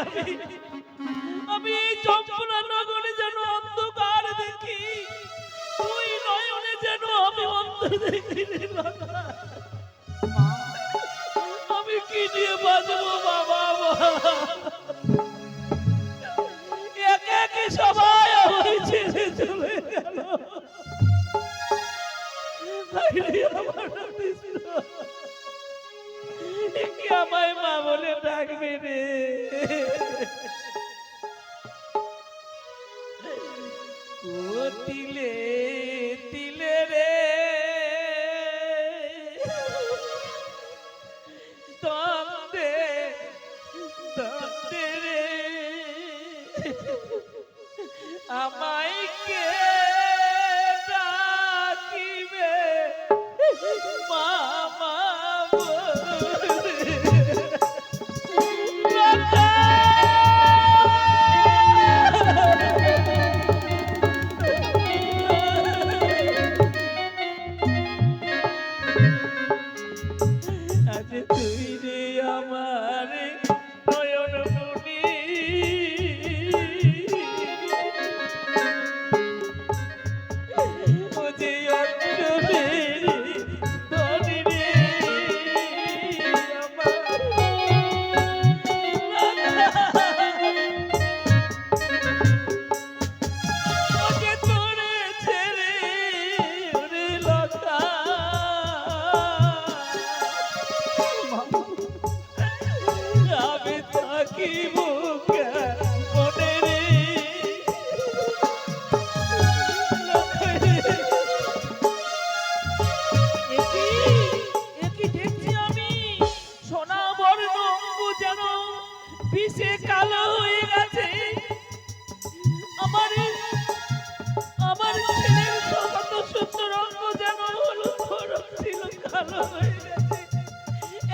আমি আমি এই চম্পলা নগরে যেন অন্ধকার দেখি। নয়নে যেন আমি দেখি আমি কি নিয়ে বাঁচবো বাবা একে একে সবাই আমায় ছেড়ে চলে গেল। আমায় মা বলে ডাকবে রে। তিলে তিলে রে। তন্দে তন্দে রে। আমায় কে একি দেখছি আমি? যেন বিষে কালো হয়ে গেছে। আমার আমার ছেলের ছিল, কালো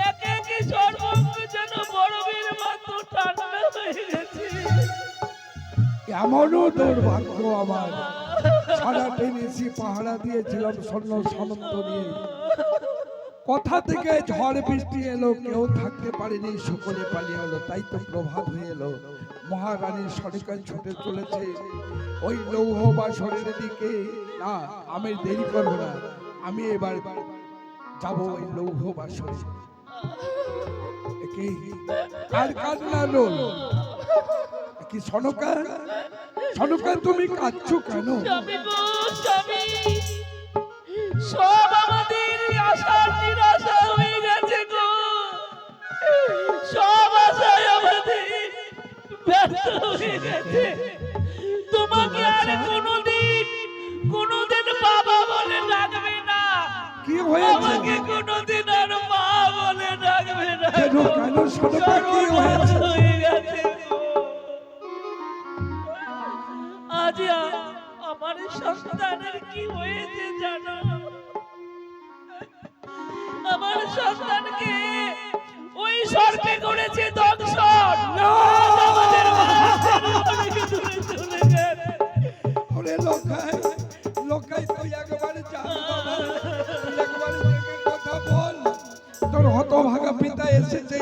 একে একে যেন বরফের মতো ঠান্ডা হয়ে গেছে। এমনও দুর্ভাগ্য আমার। সারা টেনেসি পাহারা দিয়েছিলাম স্বর্ণ সামন্ত নিয়ে। কথা থেকে ঝড় বৃষ্টি এলো, কেউ থাকতে পারেনি, সকলে পালিয়ে এলো, তাই তো প্রভাত হয়ে এলো। মহারানীর সরকার ছুটে চলেছে। ওই লৌহ বা শরীরের দিকে। না, আমি দেরি করব না, আমি এবার যাব ওই লৌহ বাসরে একে, কার কান্না রোল কি সনকা সনকা, তুমি কাঁদছো কেন? সব আশার নিরাশা হয়ে গেছে গো। সব আশায় আমাদের ব্যর্থ হয়ে গেছে। তোমাকে আর কোনোদিন কোনোদিন বাবা বলে ডাকবে না। কি হয়েছে? আমাকে কোনোদিন আর মা বলে ডাকবে না। কেন কেন সনকা কি হয়েছে? হয়ে। আজ আমার সন্তানের কি হয়েছে জানো? সন্তানকে ওই সর্পে করেছে দংশন আমাদের। ওরে লোকাই লোকাই তুই একবার কথা বল। তোর হতভাগা পিতা এসেছে।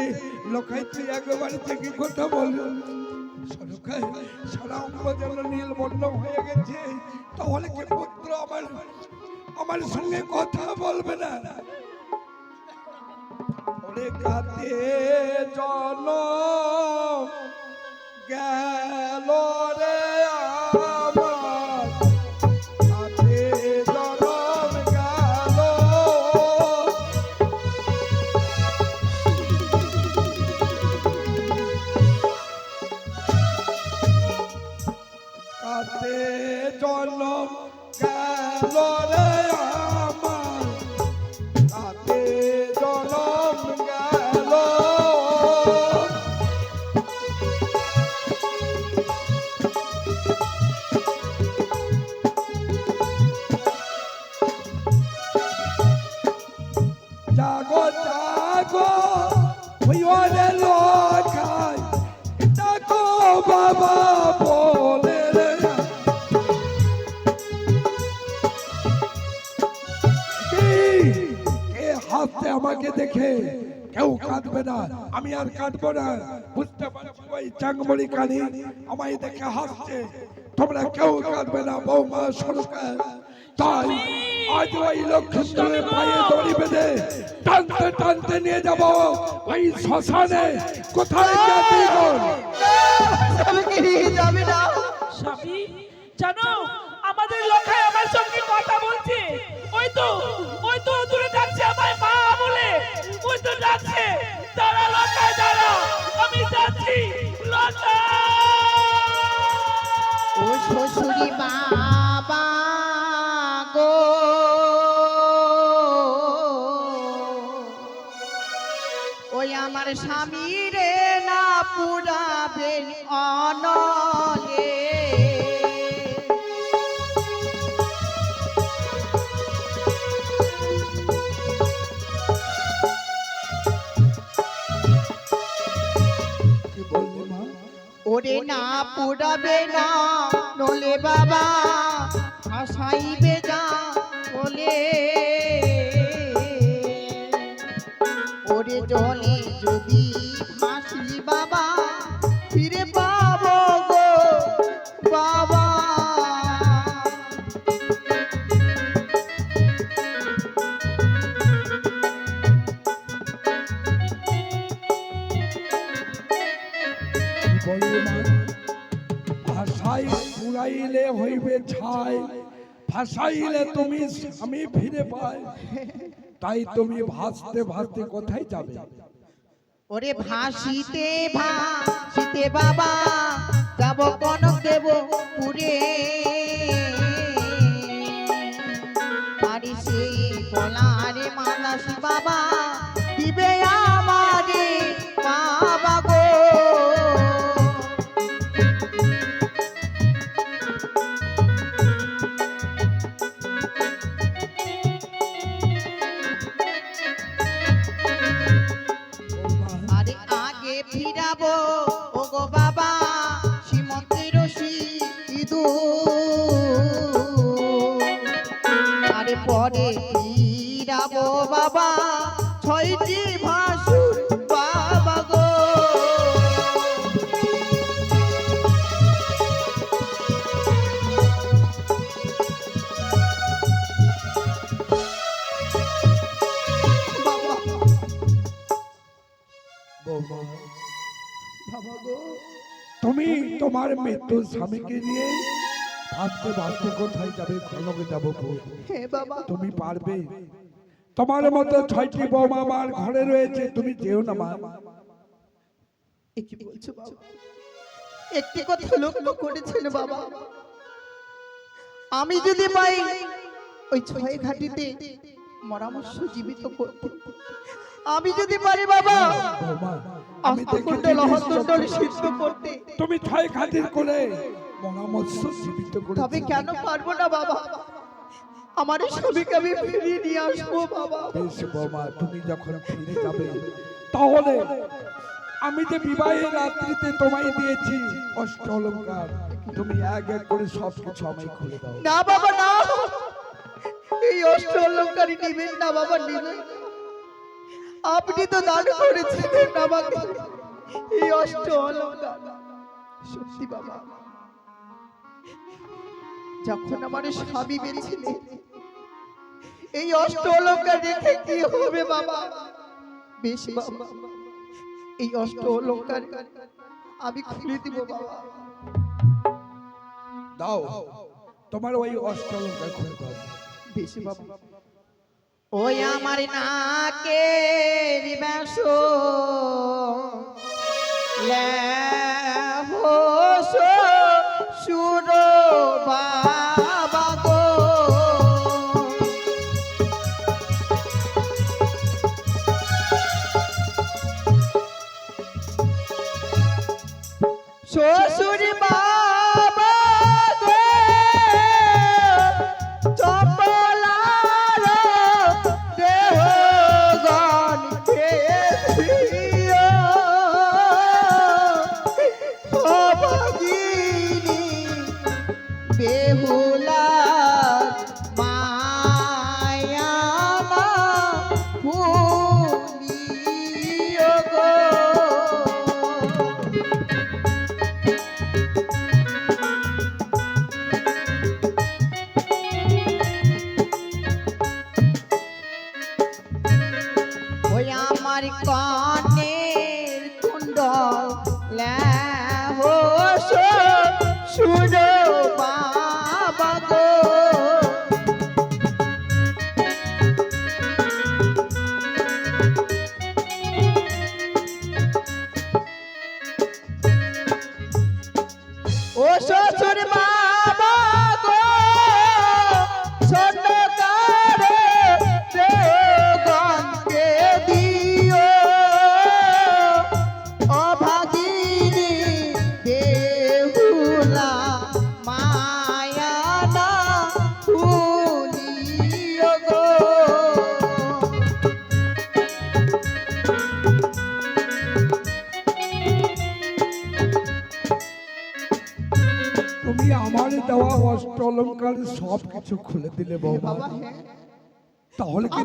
লোকাই তুই একবার থেকে কথা বল। সারা অঙ্গ যেন নীল বর্ণ হয়ে গেছে। তাহলে কি পুত্র আমার আমার সঙ্গে কথা কাতে জন গেল রে আমার। কাতে জনম গেল। কাতে রে আমাকে দেখে কেউ কাঁদবে না, আমি আর কাঁদবো না। বুঝতে পারছি ওই চাংমড়ি কানি? আমায় দেখে হাসছে। তোমরা কেউ কাঁদবে না, বৌমা সরকার তাই আজ ওই লক্ষ্মীপুরের পায়ে টানতে টানতে নিয়ে যাব। ওই শ্মশানে কোথায় যাবি যাবে না। জানো আমাদের লোকায় আমার সঙ্গে কথা বলছে। ওই তো ওই তো দূরে ডাকছে আমায় মা বলে ওই তো ডাকছে দাঁড়া লোকায় দাঁড়া। আমি যাচ্ছি লোকায় ও শ্বশুরি বাবা ওই স্বামী রে না পুরাবেন অনলে। ওরে না পুরাবে না নলে বাবা হাসাইবে যা বলে। ওরে জলে ছাই ভাসাইলে তুমি আমি ফিরে পাই তাই তুমি ভাসতে ভাসতে কোথায় যাবে? ওরে ভাসিতে ভাসিতে বাবা, যাব কনক দেব পুরে আগে ফিরাবো ও গো বাবা সীমন্তের ইদু বাবা ছয়টি ভাসুর তুমি তোমার মৃত্যু স্বামীকে নিয়ে ভাসতে ভাসতে কোথায় যাবে খনকে যাব তুমি পারবে। তোমার মতো ছয়টি বৌমা আমার ঘরে রয়েছে তুমি যেও না মা। একটি কথা লক্ষ্য করেছেন বাবা? আমি যদি পাই ওই ছয় ঘাটিতে মরামর্শ জীবিত করতে আমি যদি পারি বাবা অহস্তুণ্ডল সিদ্ধ করতে। তুমি ছয় খাতির করে মহামৎস্য জীবিত করে তবে কেন পারব না বাবা? আমার ছবিকে আমি ফিরিয়ে নিয়ে আসব বাবা। বেশ তুমি যখন ফিরে যাবে তাহলে আমি যে বিবাহের রাত্রিতে তোমায় দিয়েছি অষ্ট অলঙ্কার তুমি এক এক করে সব কিছু আমায় খুলে দাও। না বাবা না। এই অষ্ট অলঙ্কারই নিবেন না বাবা নিবেন না। আপনি তো দান করেছিলেন আমাকে। এই অষ্ট অলঙ্কার। সত্যি বাবা। যখন আমার স্বামী বেরিয়েছিলেন এই অষ্ট অলঙ্কার রেখে কি হবে বাবা? বেশ বাবা এই অষ্ট অলঙ্কার আমি খুলে দিব বাবা। দাও তোমার ওই অষ্ট অলঙ্কার খুলে দাও। বেশি বাবা। ওই আমার নাকের বেশো লেভোসো অলঙ্কার সব কিছু খুলে দিলে বাবা হ্যাঁ। তাহলে কি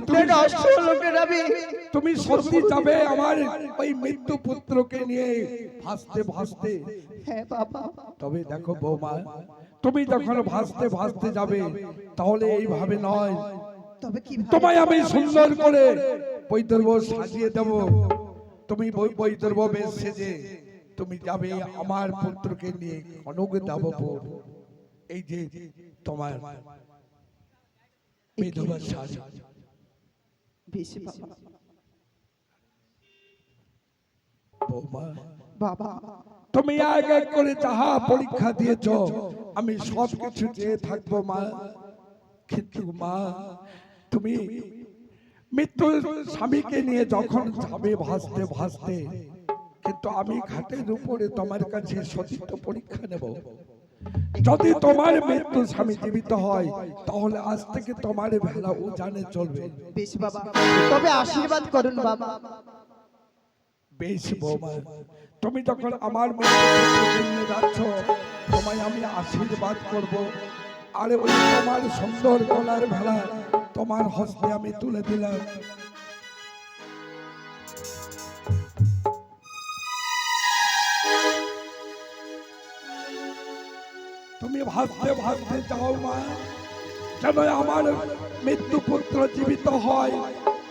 তুমি সত্যি যাবে আমার ওই মৃত্যু পুত্রকে নিয়ে ভাসতে ভাসতে? হ্যাঁ তবে দেখো বৌমা তুমি যখন ভাসতে ভাসতে যাবে তাহলে এইভাবে নয়। তোমায় আমি সুন্দর করে বৈদর্ভ সাজিয়ে দেব। তুমি বৈদর্ভ বেশ সেজে তুমি যাবে আমার পুত্রকে নিয়ে অনগ দাবপুর। এই যে তোমার বিধবা সাজ বাবা। তুমি এক করে যাহা পরীক্ষা দিয়েছ আমি সব কিছু চেয়ে থাকব মা। কিন্তু মা তুমি মৃত্যুর স্বামীকে নিয়ে যখন যাবে ভাসতে ভাসতে কিন্তু আমি ঘাটের উপরে তোমার কাছে সতীত্ব পরীক্ষা নেব। যদি তোমার মৃত্যু স্বামী জীবিত হয় তাহলে আজ থেকে তোমার ভেলা ও জানে চলবে। বেশ বাবা তবে আশীর্বাদ করুন বাবা। বেশ বৌমা তুমি যখন আমার মৃত্যুকে যাচ্ছ তোমায় আমি আশীর্বাদ করব। আরে ওই তোমার সুন্দর গলার ভেলা তোমার হস্তে আমি তুলে দিলাম। তুমি ভাবতে ভাবতে যাও মা। যেন আমার মৃত্যু পুত্র জীবিত হয়,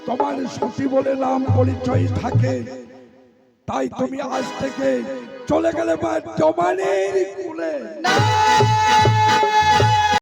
তোমার সতী বলে নাম পরিচয় থাকে। তাই তুমি আজ থেকে চলে গেলে মা, জমানের কুলে।